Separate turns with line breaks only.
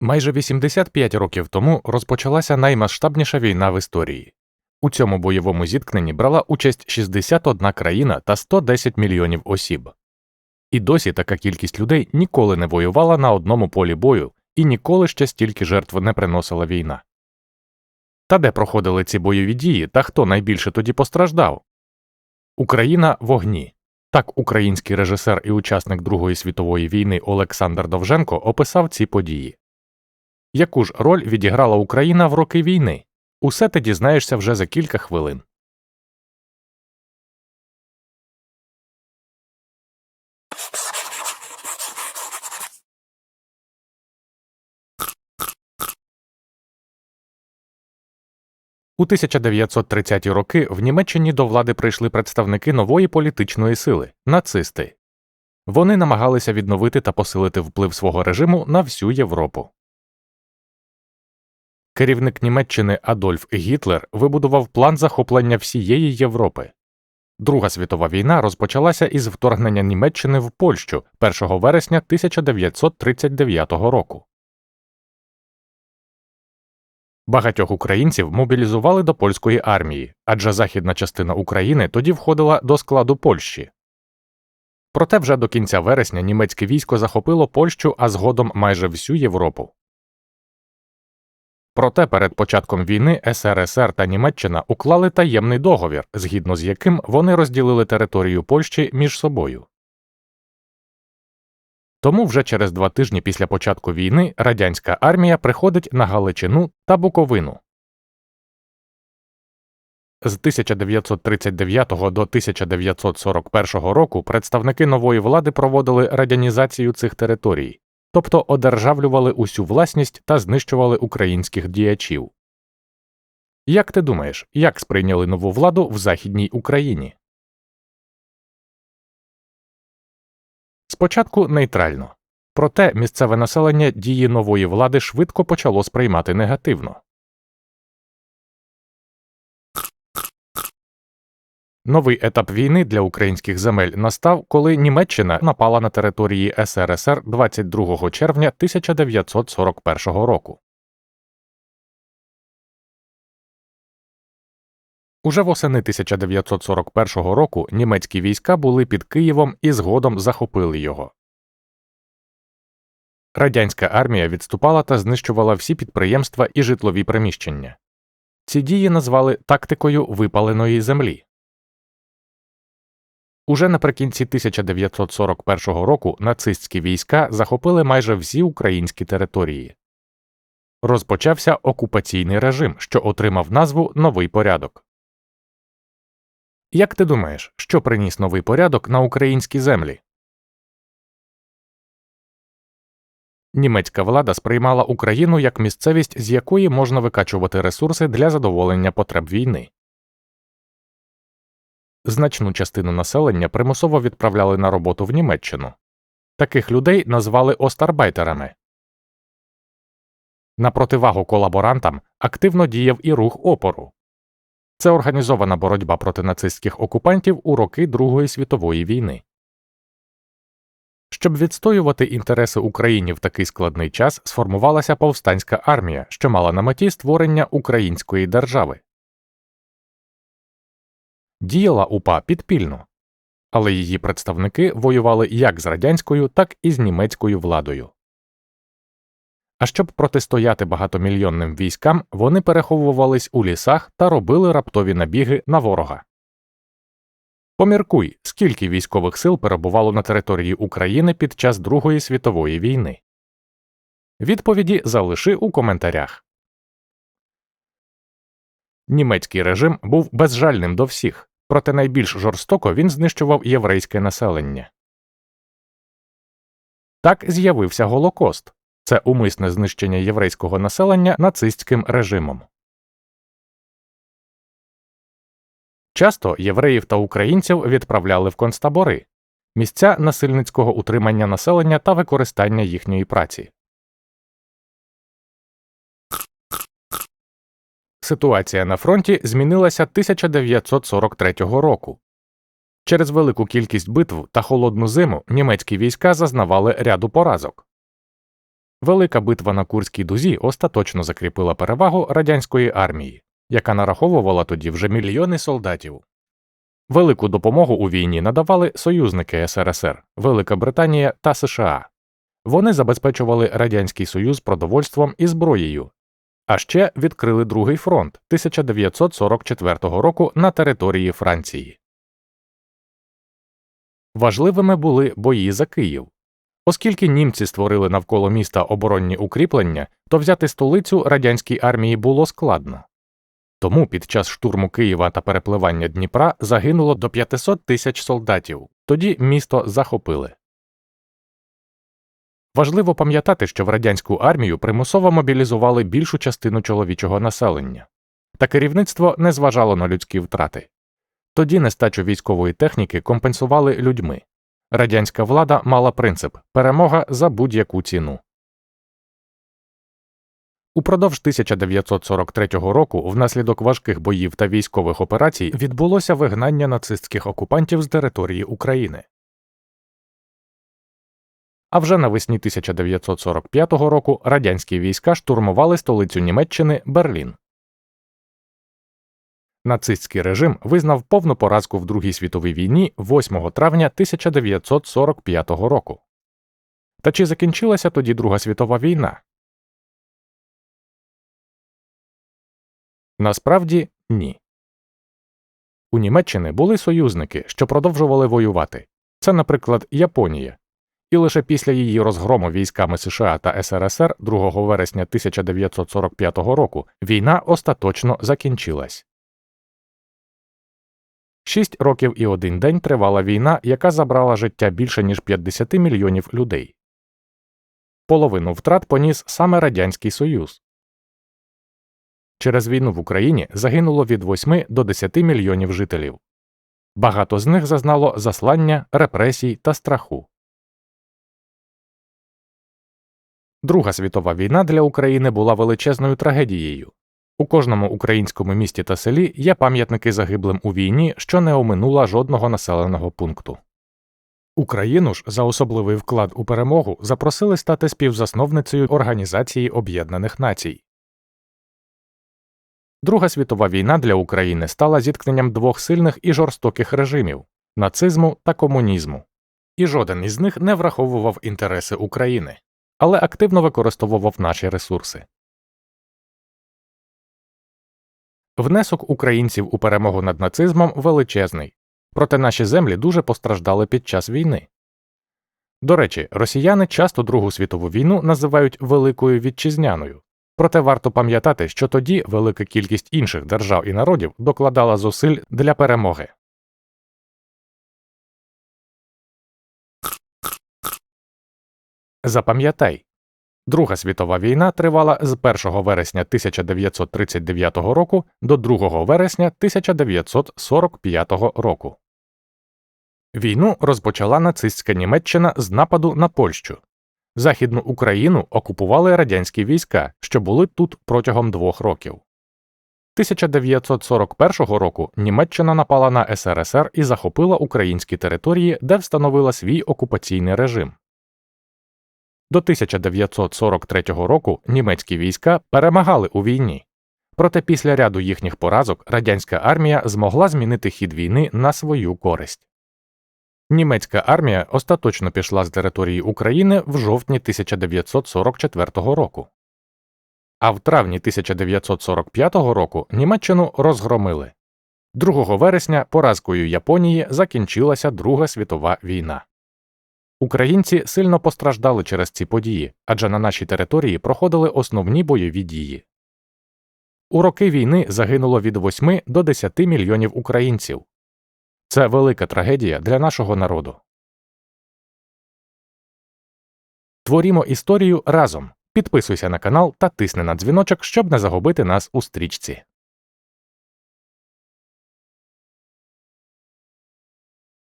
Майже 85 років тому розпочалася наймасштабніша війна в історії. У цьому бойовому зіткненні брала участь 61 країна та 110 мільйонів осіб. І досі така кількість людей ніколи не воювала на одному полі бою і ніколи ще стільки жертв не приносила війна. Та де проходили ці бойові дії та хто найбільше тоді постраждав? Україна в огні. Так український режисер і учасник Другої світової війни Олександр Довженко описав ці події. Яку ж роль відіграла Україна в роки війни? Усе ти дізнаєшся вже за кілька хвилин. У 1930-ті роки в Німеччині до влади прийшли представники нової політичної сили нацисти. Вони намагалися відновити та посилити вплив свого режиму на всю Європу. Керівник Німеччини Адольф Гітлер вибудував план захоплення всієї Європи. Друга світова війна розпочалася із вторгнення Німеччини в Польщу 1 вересня 1939 року. Багатьох українців мобілізували до польської армії, адже західна частина України тоді входила до складу Польщі. Проте вже до кінця вересня німецьке військо захопило Польщу, а згодом майже всю Європу. Проте перед початком війни СРСР та Німеччина уклали таємний договір, згідно з яким вони розділили територію Польщі між собою. Тому вже через два тижні після початку війни радянська армія приходить на Галичину та Буковину. З 1939 до 1941 року представники нової влади проводили радянізацію цих територій, тобто одержавлювали усю власність та знищували українських діячів. Як ти думаєш, як сприйняли нову владу в Західній Україні? Спочатку нейтрально. Проте місцеве населення дії нової влади швидко почало сприймати негативно. Новий етап війни для українських земель настав, коли Німеччина напала на території СРСР 22 червня 1941 року. Уже восени 1941 року німецькі війська були під Києвом і згодом захопили його. Радянська армія відступала та знищувала всі підприємства і житлові приміщення. Ці дії назвали тактикою випаленої землі. Уже наприкінці 1941 року нацистські війська захопили майже всі українські території. Розпочався окупаційний режим, що отримав назву Новий порядок. Як ти думаєш, що приніс новий порядок на українські землі? Німецька влада сприймала Україну як місцевість, з якої можна викачувати ресурси для задоволення потреб війни. Значну частину населення примусово відправляли на роботу в Німеччину. Таких людей назвали остарбайтерами. На противагу колаборантам активно діяв і рух опору. Це організована боротьба проти нацистських окупантів у роки Другої світової війни. Щоб відстоювати інтереси України в такий складний час, сформувалася повстанська армія, що мала на меті створення української держави. Діяла УПА підпільно, але її представники воювали як з радянською, так і з німецькою владою. А щоб протистояти багатомільйонним військам, вони переховувались у лісах та робили раптові набіги на ворога. Поміркуй, скільки військових сил перебувало на території України під час Другої світової війни. Відповіді залиши у коментарях. Німецький режим був безжальним до всіх, проте найбільш жорстоко він знищував єврейське населення. Так з'явився Голокост це умисне знищення єврейського населення нацистським режимом. Часто євреїв та українців відправляли в концтабори місця насильницького утримання населення та використання їхньої праці. Ситуація на фронті змінилася 1943 року. Через велику кількість битв та холодну зиму німецькі війська зазнавали ряду поразок. Велика битва на Курській дузі остаточно закріпила перевагу радянської армії, яка нараховувала тоді вже мільйони солдатів. Велику допомогу у війні надавали союзники СРСР, Велика Британія та США. Вони забезпечували Радянський Союз продовольством і зброєю, а ще відкрили другий фронт 1944 року на території Франції. Важливими були бої за Київ. Оскільки німці створили навколо міста оборонні укріплення, то взяти столицю радянській армії було складно. Тому під час штурму Києва та перепливання Дніпра загинуло до 500 тисяч солдатів, тоді місто захопили. Важливо пам'ятати, що в радянську армію примусово мобілізували більшу частину чоловічого населення, та керівництво не зважало на людські втрати. Тоді нестачу військової техніки компенсували людьми. Радянська влада мала принцип перемога за будь-яку ціну. Упродовж 1943 року, внаслідок важких боїв та військових операцій, відбулося вигнання нацистських окупантів з території України. А вже навесні 1945 року радянські війська штурмували столицю Німеччини Берлін. Нацистський режим визнав повну поразку в Другій світовій війні 8 травня 1945 року. Та чи закінчилася тоді Друга світова війна? Насправді ні. У Німеччини були союзники, що продовжували воювати. Це, наприклад, Японія. І лише після її розгрому військами США та СРСР 2 вересня 1945 року війна остаточно закінчилась. Шість років і один день тривала війна, яка забрала життя більше ніж 50 мільйонів людей. Половину втрат поніс саме Радянський Союз. Через війну в Україні загинуло від 8 до 10 мільйонів жителів. Багато з них зазнало заслання, репресій та страху. Друга світова війна для України була величезною трагедією. У кожному українському місті та селі є пам'ятники загиблим у війні, що не оминула жодного населеного пункту. Україну ж за особливий вклад у перемогу запросили стати співзасновницею Організації Об'єднаних Націй. Друга світова війна для України стала зіткненням двох сильних і жорстоких режимів нацизму та комунізму, і жоден із них не враховував інтереси України, але активно використовував наші ресурси. Внесок українців у перемогу над нацизмом величезний, проте наші землі дуже постраждали під час війни. До речі, росіяни часто Другу світову війну називають Великою Вітчизняною, проте варто пам'ятати, що тоді велика кількість інших держав і народів докладала зусиль для перемоги. Запам'ятай Друга світова війна тривала з 1 вересня 1939 року до 2 вересня 1945 року. Війну розпочала нацистська Німеччина з нападу на Польщу. Західну Україну окупували радянські війська, що були тут протягом двох років. 1941 року Німеччина напала на СРСР і захопила українські території, де встановила свій окупаційний режим. До 1943 року німецькі війська перемагали у війні, проте після ряду їхніх поразок радянська армія змогла змінити хід війни на свою користь. Німецька армія остаточно пішла з території України в жовтні 1944 року. А в травні 1945 року Німеччину розгромили. 2 вересня поразкою Японії закінчилася Друга світова війна. Українці сильно постраждали через ці події, адже на нашій території проходили основні бойові дії. У роки війни загинуло від 8 до 10 мільйонів українців. Це велика трагедія для нашого народу. Творімо історію разом. Підписуйся на канал та тисни на дзвіночок, щоб не загубити нас у стрічці.